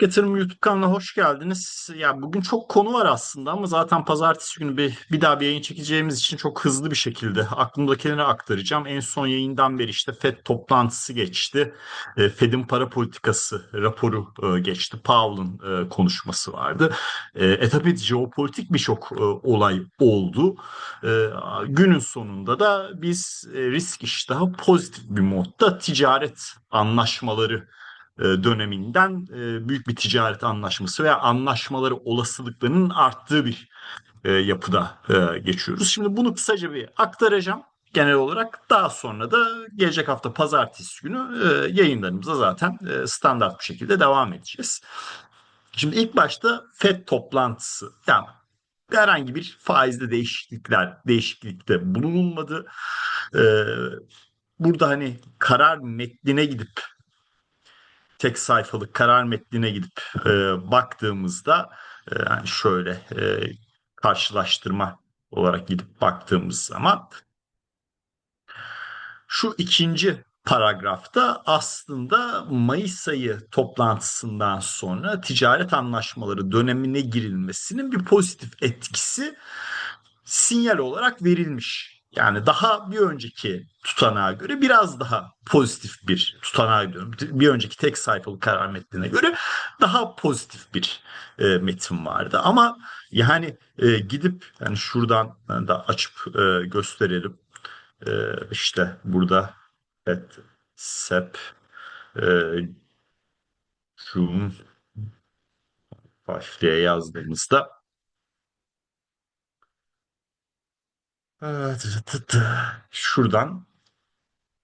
Yatırım YouTube kanalına hoş geldiniz. Ya bugün çok konu var aslında ama zaten pazartesi günü bir, bir daha bir yayın çekeceğimiz için çok hızlı bir şekilde aklımdakileri aktaracağım. En son yayından beri işte FED toplantısı geçti. E, FED'in para politikası raporu e, geçti. Powell'ın e, konuşması vardı. E, e tabii jeopolitik birçok e, olay oldu. E, günün sonunda da biz e, risk iştahı pozitif bir modda ticaret anlaşmaları döneminden e, büyük bir ticaret anlaşması veya anlaşmaları olasılıklarının arttığı bir e, yapıda geçiyoruz. Şimdi bunu kısaca bir aktaracağım genel olarak. Daha sonra da gelecek hafta pazartesi günü yayınlarımıza zaten standart bir şekilde devam edeceğiz. Şimdi ilk başta FED toplantısı. Yani herhangi bir faizde değişiklikler değişiklikte bulunulmadı. Burada hani karar metnine gidip tek sayfalık karar metnine gidip e, baktığımızda e, yani şöyle e, karşılaştırma olarak gidip baktığımız zaman şu ikinci paragrafta aslında Mayıs ayı toplantısından sonra ticaret anlaşmaları dönemine girilmesinin bir pozitif etkisi sinyal olarak verilmiş. Yani daha bir önceki tutanağa göre biraz daha pozitif bir tutanağa gidiyorum. Bir önceki tek sayfalı karar metnine göre daha pozitif bir e, metin vardı. Ama yani e, gidip yani şuradan da açıp e, gösterelim. E, işte burada evet, sep e, June başlığa yazdığımızda Şuradan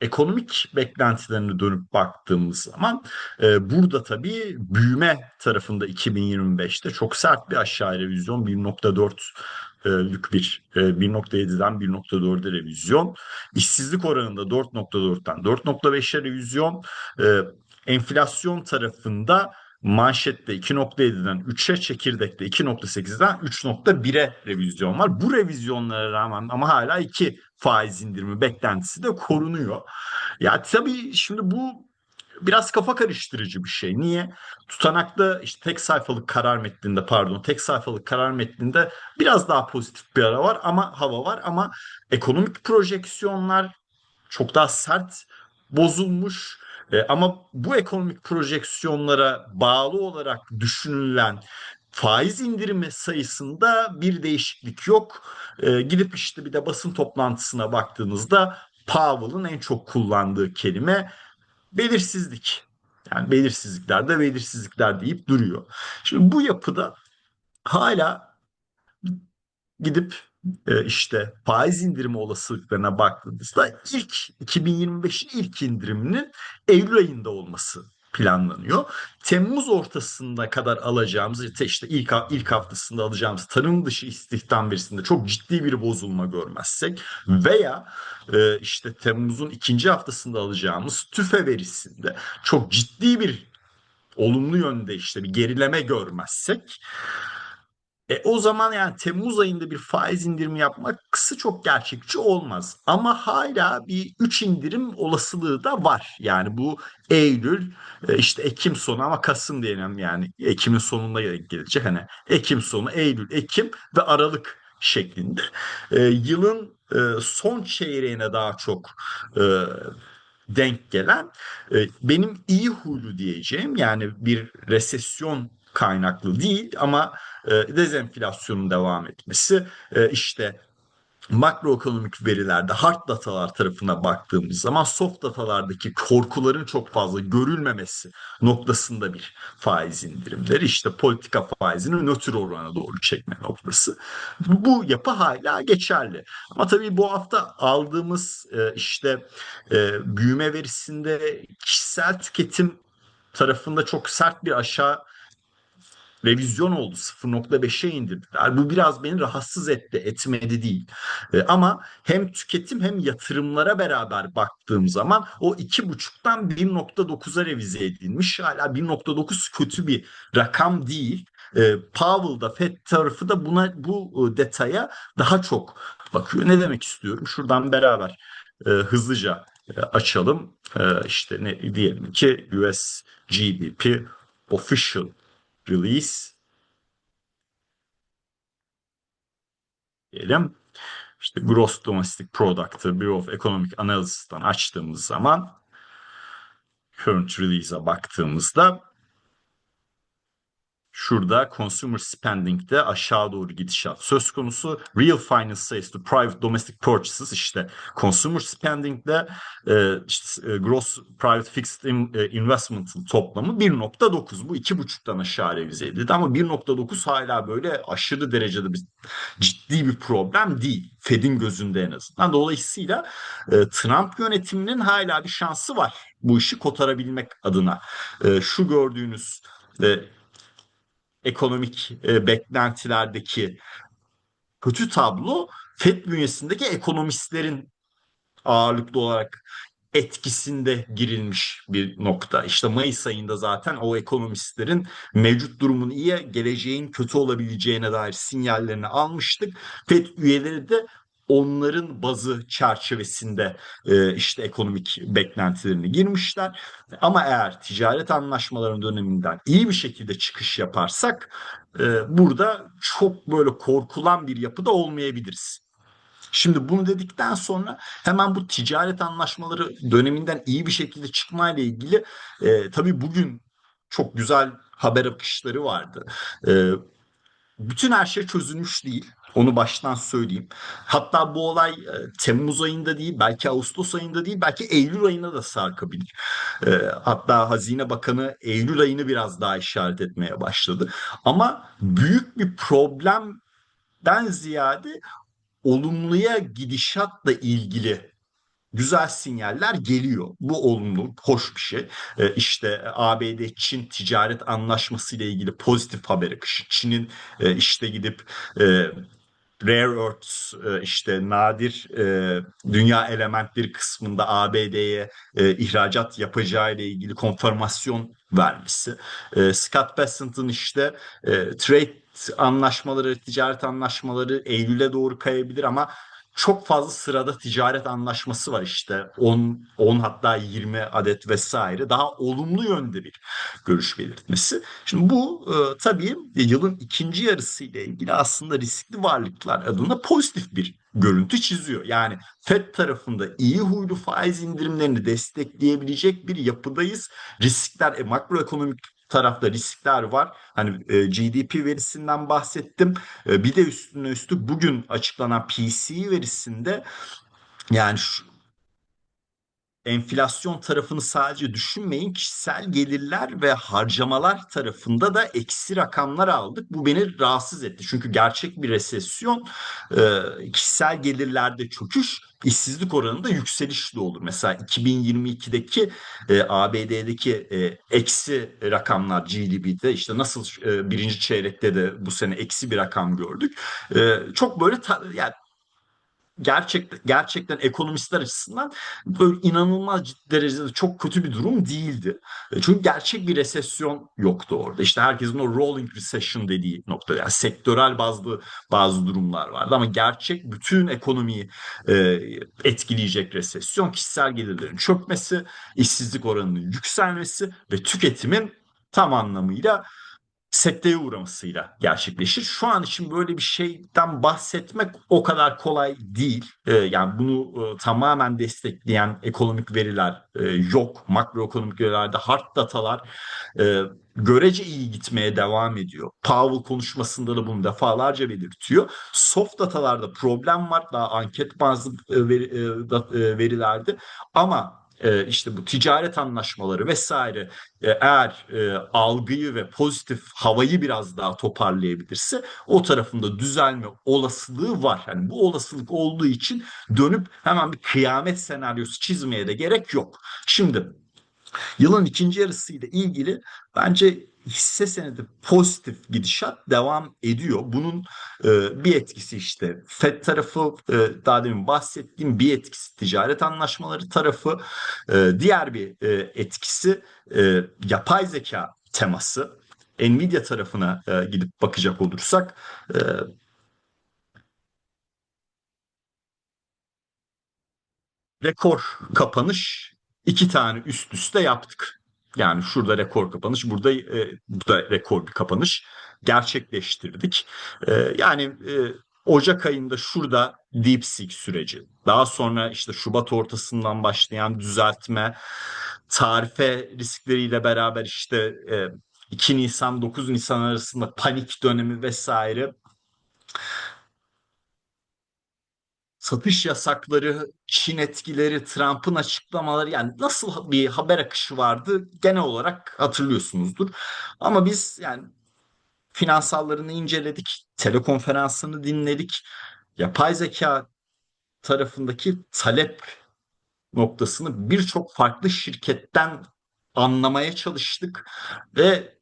ekonomik beklentilerine dönüp baktığımız zaman e, burada tabii büyüme tarafında 2025'te çok sert bir aşağı revizyon 1.4'lük bir e, 1.7'den 1.4'e revizyon. İşsizlik oranında 4.4'ten 4.5'e revizyon. E, enflasyon tarafında manşette 2.7'den 3'e, çekirdekte 2.8'den 3.1'e revizyon var. Bu revizyonlara rağmen ama hala 2 faiz indirimi beklentisi de korunuyor. Ya tabii şimdi bu biraz kafa karıştırıcı bir şey. Niye? Tutanakta işte tek sayfalık karar metninde pardon tek sayfalık karar metninde biraz daha pozitif bir ara var ama hava var ama ekonomik projeksiyonlar çok daha sert bozulmuş e, ama bu ekonomik projeksiyonlara bağlı olarak düşünülen faiz indirimi sayısında bir değişiklik yok. E, gidip işte bir de basın toplantısına baktığınızda Powell'ın en çok kullandığı kelime belirsizlik. Yani belirsizlikler de belirsizlikler deyip duruyor. Şimdi bu yapıda hala gidip işte faiz indirimi olasılıklarına baktığımızda ilk 2025'in ilk indiriminin Eylül ayında olması planlanıyor. Temmuz ortasında kadar alacağımız işte ilk ilk haftasında alacağımız tarım dışı istihdam verisinde çok ciddi bir bozulma görmezsek veya e, işte Temmuz'un ikinci haftasında alacağımız tüfe verisinde çok ciddi bir olumlu yönde işte bir gerileme görmezsek e, o zaman yani Temmuz ayında bir faiz indirimi yapmak kısa çok gerçekçi olmaz. Ama hala bir 3 indirim olasılığı da var. Yani bu Eylül e, işte Ekim sonu ama Kasım diyelim yani Ekim'in sonunda gelecek. Hani Ekim sonu, Eylül, Ekim ve Aralık şeklinde. E, yılın e, son çeyreğine daha çok e, denk gelen e, benim iyi huylu diyeceğim yani bir resesyon kaynaklı değil ama e, dezenflasyonun devam etmesi e, işte makroekonomik verilerde hard datalar tarafına baktığımız zaman soft datalardaki korkuların çok fazla görülmemesi noktasında bir faiz indirimleri işte politika faizini nötr orana doğru çekme noktası. Bu yapı hala geçerli. Ama tabii bu hafta aldığımız e, işte büyüme verisinde kişisel tüketim tarafında çok sert bir aşağı revizyon oldu 0.5'e indirdiler. Bu biraz beni rahatsız etti, etmedi değil. E, ama hem tüketim hem yatırımlara beraber baktığım zaman o 2.5'tan 1.9'a revize edilmiş. Hala 1.9 kötü bir rakam değil. E, Powell da Fed tarafı da buna bu e, detaya daha çok bakıyor. Ne demek istiyorum? Şuradan beraber e, hızlıca e, açalım. E, işte ne diyelim ki US GDP official release diyelim. İşte Gross Domestic Product'ı Bureau of Economic Analysis'tan açtığımız zaman current release'a baktığımızda Şurada consumer spending'de aşağı doğru gidişat söz konusu. Real finance sales to private domestic purchases işte consumer spending'de e, işte, e, gross private fixed e, investment'ın toplamı 1.9. Bu 2.5'tan aşağı revize edildi ama 1.9 hala böyle aşırı derecede bir ciddi bir problem değil. Fed'in gözünde en azından. Dolayısıyla e, Trump yönetiminin hala bir şansı var bu işi kotarabilmek adına. E, şu gördüğünüz e, ekonomik e, beklentilerdeki kötü tablo FED bünyesindeki ekonomistlerin ağırlıklı olarak etkisinde girilmiş bir nokta. İşte Mayıs ayında zaten o ekonomistlerin mevcut durumun iyi, geleceğin kötü olabileceğine dair sinyallerini almıştık. FED üyeleri de onların bazı çerçevesinde e, işte ekonomik beklentilerini girmişler. Ama eğer ticaret anlaşmalarının döneminden iyi bir şekilde çıkış yaparsak e, burada çok böyle korkulan bir yapıda olmayabiliriz. Şimdi bunu dedikten sonra hemen bu ticaret anlaşmaları döneminden iyi bir şekilde çıkmayla ilgili e, tabii bugün çok güzel haber akışları vardı. E, bütün her şey çözülmüş değil. Onu baştan söyleyeyim. Hatta bu olay e, Temmuz ayında değil, belki Ağustos ayında değil, belki Eylül ayına da sarkabilir. E, hatta Hazine Bakanı Eylül ayını biraz daha işaret etmeye başladı. Ama büyük bir problemden ziyade olumluya gidişatla ilgili güzel sinyaller geliyor. Bu olumlu, hoş bir şey. Ee, işte ABD-Çin ticaret anlaşması ile ilgili pozitif haber akışı. Çin'in e, işte gidip e, rare earths e, işte nadir e, dünya elementleri kısmında ABD'ye e, ihracat yapacağı ile ilgili konfirmasyon vermesi. Scott Bessent'ın işte trade anlaşmaları, ticaret anlaşmaları Eylül'e doğru kayabilir ama çok fazla sırada ticaret anlaşması var işte 10 10 hatta 20 adet vesaire daha olumlu yönde bir görüş belirtmesi. Şimdi bu e, tabii yılın ikinci yarısı ile ilgili aslında riskli varlıklar adına pozitif bir görüntü çiziyor. Yani FED tarafında iyi huylu faiz indirimlerini destekleyebilecek bir yapıdayız. Riskler e, makroekonomik tarafta riskler var. Hani e, GDP verisinden bahsettim. E, bir de üstüne üstlük bugün açıklanan PCE verisinde yani şu, enflasyon tarafını sadece düşünmeyin kişisel gelirler ve harcamalar tarafında da eksi rakamlar aldık. Bu beni rahatsız etti. Çünkü gerçek bir resesyon e, kişisel gelirlerde çöküş işsizlik oranında yükselişli olur. Mesela 2022'deki e, ABD'deki e, eksi rakamlar GDP'de işte nasıl e, birinci çeyrekte de bu sene eksi bir rakam gördük. E, çok böyle ta, yani gerçek, gerçekten ekonomistler açısından böyle inanılmaz derecede çok kötü bir durum değildi. E, çünkü gerçek bir resesyon yoktu orada. İşte herkesin o rolling recession dediği nokta. Yani sektörel bazı bazı durumlar vardı ama gerçek bütün ekonomiyi e, etkileyecek resesyon kişisel gelirlerin çökmesi, işsizlik oranının yükselmesi ve tüketimin tam anlamıyla sekteye uğramasıyla gerçekleşir. Şu an için böyle bir şeyden bahsetmek o kadar kolay değil. Ee, yani bunu e, tamamen destekleyen ekonomik veriler e, yok. Makroekonomik verilerde hard datalar e, görece iyi gitmeye devam ediyor. Powell konuşmasında da bunu defalarca belirtiyor. Soft datalarda problem var. Daha anket bazı e, veri, e, da, e, verilerde ama e, işte bu ticaret anlaşmaları vesaire e, eğer e, algıyı ve pozitif havayı biraz daha toparlayabilirse o tarafında düzelme olasılığı var. Yani bu olasılık olduğu için dönüp hemen bir kıyamet senaryosu çizmeye de gerek yok. Şimdi Yılın ikinci yarısı ile ilgili bence hisse senedi pozitif gidişat devam ediyor. Bunun e, bir etkisi işte FED tarafı e, daha demin bahsettiğim bir etkisi ticaret anlaşmaları tarafı e, diğer bir e, etkisi e, yapay zeka teması. Nvidia tarafına e, gidip bakacak olursak e, rekor kapanış iki tane üst üste yaptık. Yani şurada rekor kapanış, burada e, bu da rekor bir kapanış gerçekleştirdik. E, yani e, Ocak ayında şurada DeepSeek süreci, daha sonra işte Şubat ortasından başlayan düzeltme, tarife riskleriyle beraber işte e, 2 Nisan 9 Nisan arasında panik dönemi vesaire satış yasakları, Çin etkileri, Trump'ın açıklamaları yani nasıl bir haber akışı vardı genel olarak hatırlıyorsunuzdur. Ama biz yani finansallarını inceledik, telekonferansını dinledik. Yapay zeka tarafındaki talep noktasını birçok farklı şirketten anlamaya çalıştık ve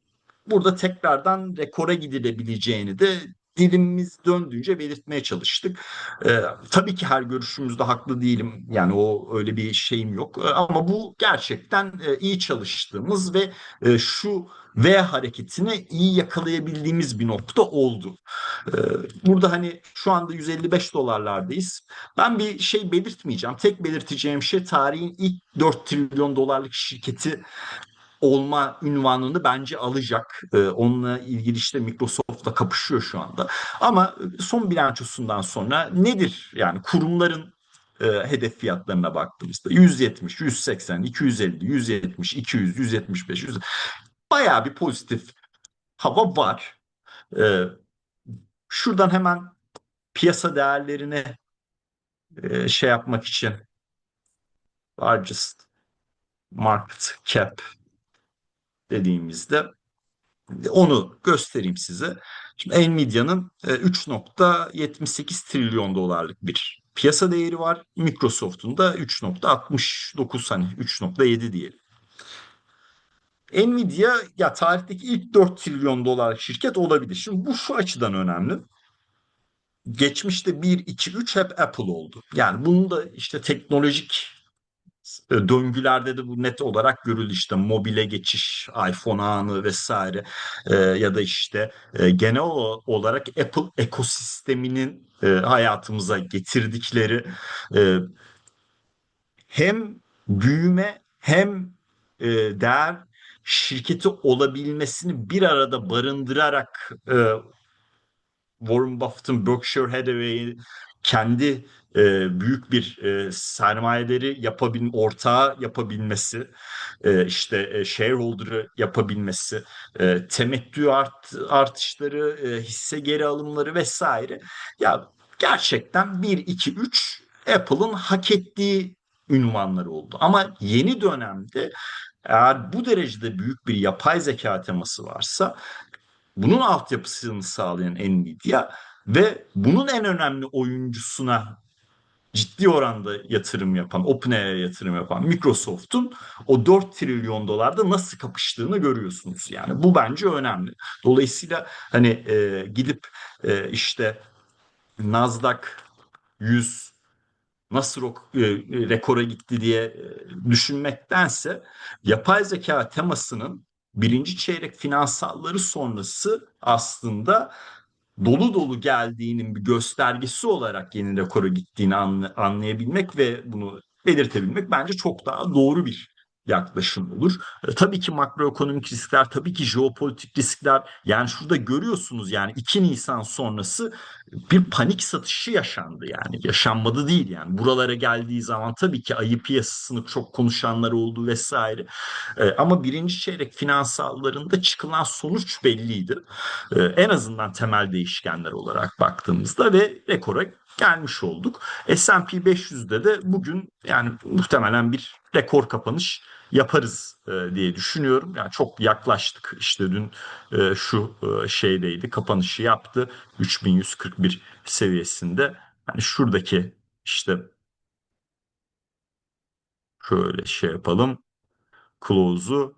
burada tekrardan rekora gidilebileceğini de dilimiz döndüğünce belirtmeye çalıştık. Ee, tabii ki her görüşümüzde haklı değilim. Yani o öyle bir şeyim yok. Ee, ama bu gerçekten e, iyi çalıştığımız ve e, şu V hareketini iyi yakalayabildiğimiz bir nokta oldu. Ee, burada hani şu anda 155 dolarlardayız. Ben bir şey belirtmeyeceğim. Tek belirteceğim şey tarihin ilk 4 trilyon dolarlık şirketi olma ünvanını bence alacak. Ee, onunla ilgili işte Microsoft'la kapışıyor şu anda. Ama son bilançosundan sonra nedir yani kurumların e, hedef fiyatlarına baktığımızda 170, 180, 250, 170, 200, 175, 100 bayağı bir pozitif hava var. Ee, şuradan hemen piyasa değerlerini e, şey yapmak için largest market cap dediğimizde onu göstereyim size. Şimdi Nvidia'nın 3.78 trilyon dolarlık bir piyasa değeri var. Microsoft'un da 3.69 hani 3.7 diyelim. Nvidia ya tarihteki ilk 4 trilyon dolarlık şirket olabilir. Şimdi bu şu açıdan önemli. Geçmişte 1, 2, 3 hep Apple oldu. Yani bunun da işte teknolojik e, döngülerde de bu net olarak görüldü. İşte mobile geçiş, iPhone ağını vesaire e, ya da işte e, genel olarak Apple ekosisteminin e, hayatımıza getirdikleri e, hem büyüme hem e, değer şirketi olabilmesini bir arada barındırarak e, Warren Buffett'ın Berkshire Hathaway'i kendi e, büyük bir e, sermayeleri yapabil ortağı yapabilmesi, e, işte e, shareholder'ı yapabilmesi, e, temettü art, artışları, e, hisse geri alımları vesaire. Ya gerçekten 1 2 3 Apple'ın hak ettiği ünvanları oldu. Ama yeni dönemde eğer bu derecede büyük bir yapay zeka teması varsa bunun altyapısını sağlayan Nvidia ve bunun en önemli oyuncusuna ciddi oranda yatırım yapan, OpenAI'ye yatırım yapan Microsoft'un o 4 trilyon dolarda nasıl kapıştığını görüyorsunuz. Yani bu bence önemli. Dolayısıyla hani e, gidip e, işte Nasdaq 100 nasıl e, rekora gitti diye e, düşünmektense yapay zeka temasının birinci çeyrek finansalları sonrası aslında dolu dolu geldiğinin bir göstergesi olarak yeni rekora gittiğini anlayabilmek ve bunu belirtebilmek bence çok daha doğru bir yaklaşım olur. E, tabii ki makroekonomik riskler, tabii ki jeopolitik riskler. Yani şurada görüyorsunuz yani 2 Nisan sonrası bir panik satışı yaşandı yani. Yaşanmadı değil yani. Buralara geldiği zaman tabii ki ayı piyasasını çok konuşanlar oldu vesaire. E, ama birinci çeyrek finansallarında çıkılan sonuç belliydi. E, en azından temel değişkenler olarak baktığımızda ve rekora gelmiş olduk. S&P 500'de de bugün yani muhtemelen bir rekor kapanış yaparız e, diye düşünüyorum. Yani çok yaklaştık. İşte dün e, şu e, şeydeydi. Kapanışı yaptı. 3141 seviyesinde. Yani şuradaki işte şöyle şey yapalım. Close'u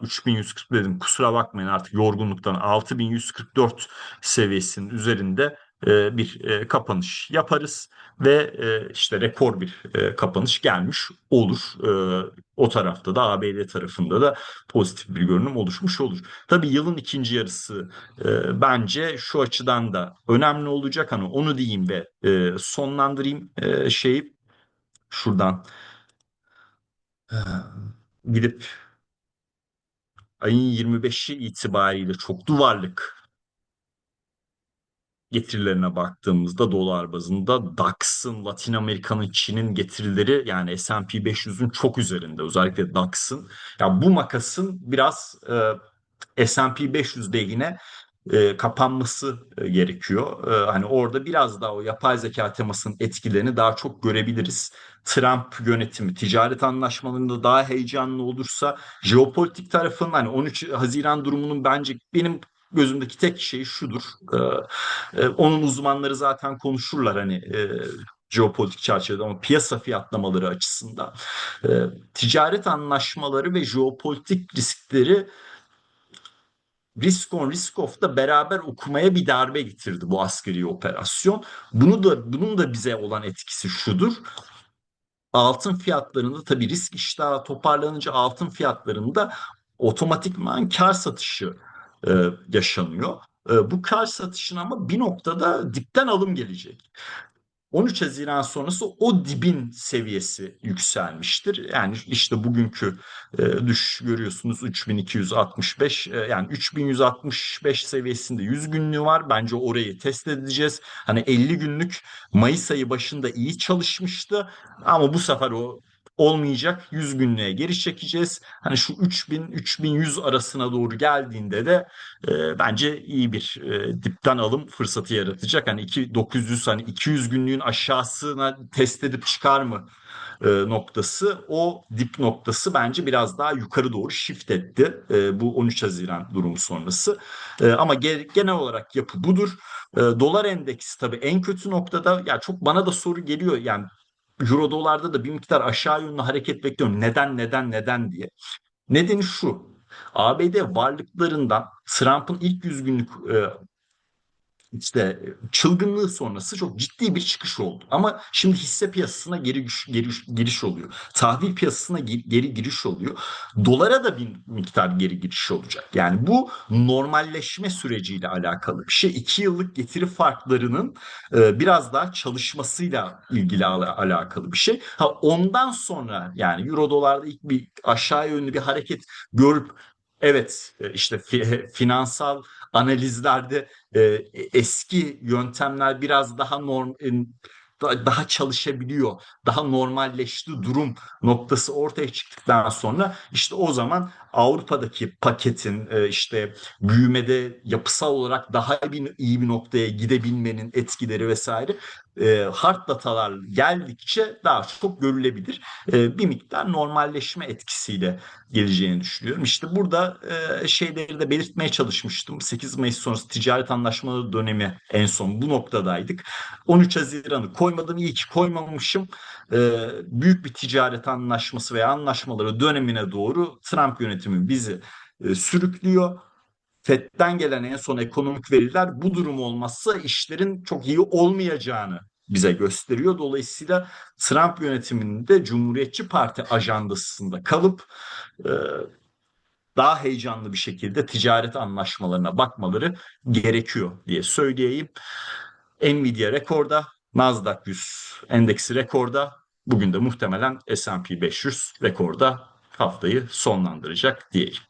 3140 dedim kusura bakmayın artık yorgunluktan 6144 seviyesinin üzerinde e, bir e, kapanış yaparız ve e, işte rekor bir kapanış gelmiş olur. O tarafta da ABD tarafında da pozitif bir görünüm oluşmuş olur. Tabii yılın ikinci yarısı bence şu açıdan da önemli olacak. Hani onu diyeyim ve sonlandırayım şeyi şuradan gidip ayın 25'i itibariyle çoklu varlık getirilerine baktığımızda dolar bazında DAX'ın, Latin Amerika'nın, Çin'in getirileri yani S&P 500'ün çok üzerinde özellikle DAX'ın. Ya bu makasın biraz e, S&P 500'de yine e, kapanması e, gerekiyor. E, hani orada biraz daha o yapay zeka temasının etkilerini daha çok görebiliriz. Trump yönetimi ticaret anlaşmalarında daha heyecanlı olursa jeopolitik tarafın hani 13 Haziran durumunun bence benim gözümdeki tek şey şudur. E, e, onun uzmanları zaten konuşurlar hani e, jeopolitik çerçevede ama piyasa fiyatlamaları açısından e, ticaret anlaşmaları ve jeopolitik riskleri risk on risk off da beraber okumaya bir darbe getirdi bu askeri operasyon. Bunu da bunun da bize olan etkisi şudur. Altın fiyatlarında tabii risk iştahı toparlanınca altın fiyatlarında otomatikman kar satışı e, yaşanıyor. E, bu kar satışın ama bir noktada dipten alım gelecek. 13 Haziran sonrası o dibin seviyesi yükselmiştir. Yani işte bugünkü e, düş görüyorsunuz 3265 e, yani 3165 seviyesinde 100 günlüğü var. Bence orayı test edeceğiz. Hani 50 günlük Mayıs ayı başında iyi çalışmıştı ama bu sefer o olmayacak 100 günlüğe geri çekeceğiz. Hani şu 3000 3100 arasına doğru geldiğinde de e, bence iyi bir e, dipten alım fırsatı yaratacak. Hani 2 900 hani 200 günlüğün aşağısına test edip çıkar mı e, noktası o dip noktası bence biraz daha yukarı doğru shift etti e, bu 13 Haziran durumu sonrası. E, ama ge genel olarak yapı budur. E, dolar endeksi tabii en kötü noktada ya çok bana da soru geliyor yani Euro dolarda da bir miktar aşağı yönlü hareket bekliyorum. Neden neden neden diye. Nedeni şu. ABD varlıklarından Trump'ın ilk 100 günlük e, işte çılgınlığı sonrası çok ciddi bir çıkış oldu. Ama şimdi hisse piyasasına geri, geri giriş oluyor. Tahvil piyasasına geri giriş oluyor. Dolara da bir miktar geri giriş olacak. Yani bu normalleşme süreciyle alakalı bir şey. İki yıllık getiri farklarının e, biraz daha çalışmasıyla ilgili al alakalı bir şey. Ha ondan sonra yani euro dolarda ilk bir aşağı yönlü bir hareket görüp Evet e, işte finansal analizlerde e, eski yöntemler biraz daha norm e, daha çalışabiliyor, daha normalleşti durum noktası ortaya çıktıktan sonra işte o zaman Avrupa'daki paketin e, işte büyümede yapısal olarak daha bir, iyi bir noktaya gidebilmenin etkileri vesaire e, hard datalar geldikçe daha çok görülebilir. E, bir miktar normalleşme etkisiyle geleceğini düşünüyorum. İşte burada e, şeyleri de belirtmeye çalışmıştım. 8 Mayıs sonrası ticaret anlaşmaları dönemi en son bu noktadaydık. 13 Haziran'ı koymadım. İyi ki koymamışım. E, büyük bir ticaret anlaşması veya anlaşmaları dönemine doğru Trump yönetimi bizi e, sürüklüyor. FED'den gelen en son ekonomik veriler bu durum olmazsa işlerin çok iyi olmayacağını bize gösteriyor. Dolayısıyla Trump yönetiminin de Cumhuriyetçi Parti ajandasında kalıp e, daha heyecanlı bir şekilde ticaret anlaşmalarına bakmaları gerekiyor diye söyleyeyim. Nvidia rekorda, Nasdaq 100 endeksi rekorda. Bugün de muhtemelen S&P 500 rekorda haftayı sonlandıracak diyeyim.